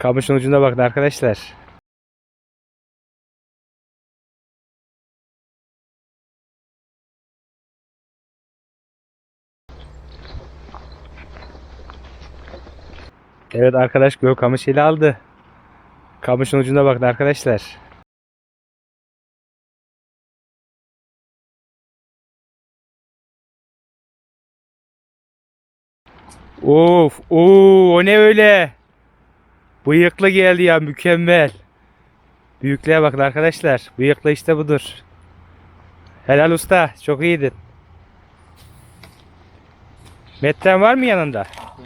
Kamışın ucuna bakın arkadaşlar. Evet arkadaş göl kamışıyla aldı. Kamışın ucuna bakın arkadaşlar. Of, oo, o ne öyle? Bıyıklı geldi ya mükemmel. Büyüklüğe bakın arkadaşlar. Bıyıklı işte budur. Helal usta. Çok iyiydin. Metren var mı yanında?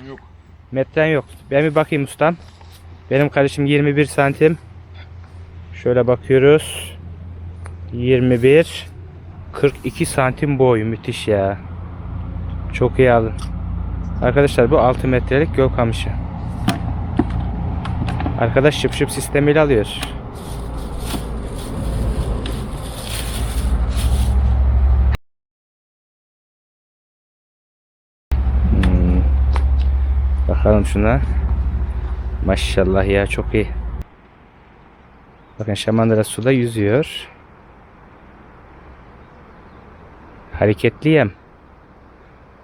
Yok. Metren yok. Ben bir bakayım ustam. Benim kardeşim 21 santim. Şöyle bakıyoruz. 21 42 santim boy. Müthiş ya. Çok iyi alın. Arkadaşlar bu 6 metrelik göl kamışı. Arkadaş şıp şıp sistemiyle alıyoruz. Hmm. Bakalım şuna. Maşallah ya çok iyi. Bakın şamandıra suda yüzüyor. Hareketliyem.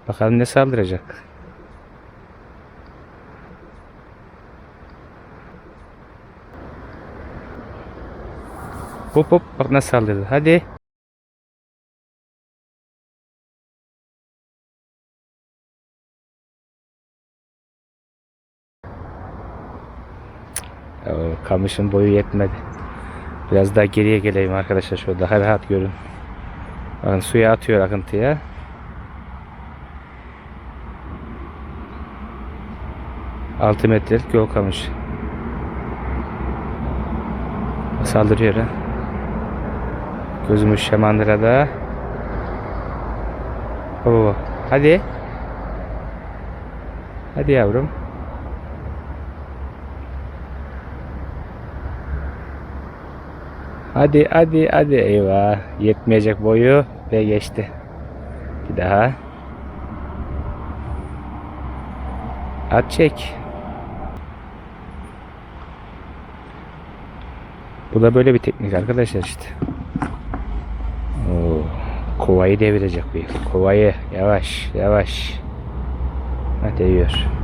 Bakalım ne saldıracak. Hop hop bak nasıl saldırdı. Hadi. Kamışın boyu yetmedi. Biraz daha geriye geleyim arkadaşlar şöyle daha rahat görün. Bakın suya atıyor akıntıya. Altı metrelik yol kamış. Saldırıyor ha. Gözümüz şemandırada. Oo, hadi. Hadi yavrum. Hadi hadi hadi eyvah yetmeyecek boyu ve geçti. Bir daha. At çek. Bu da böyle bir teknik arkadaşlar işte. Kovayı devirecek yıl. Kovayı yavaş yavaş. Ha, değiyor.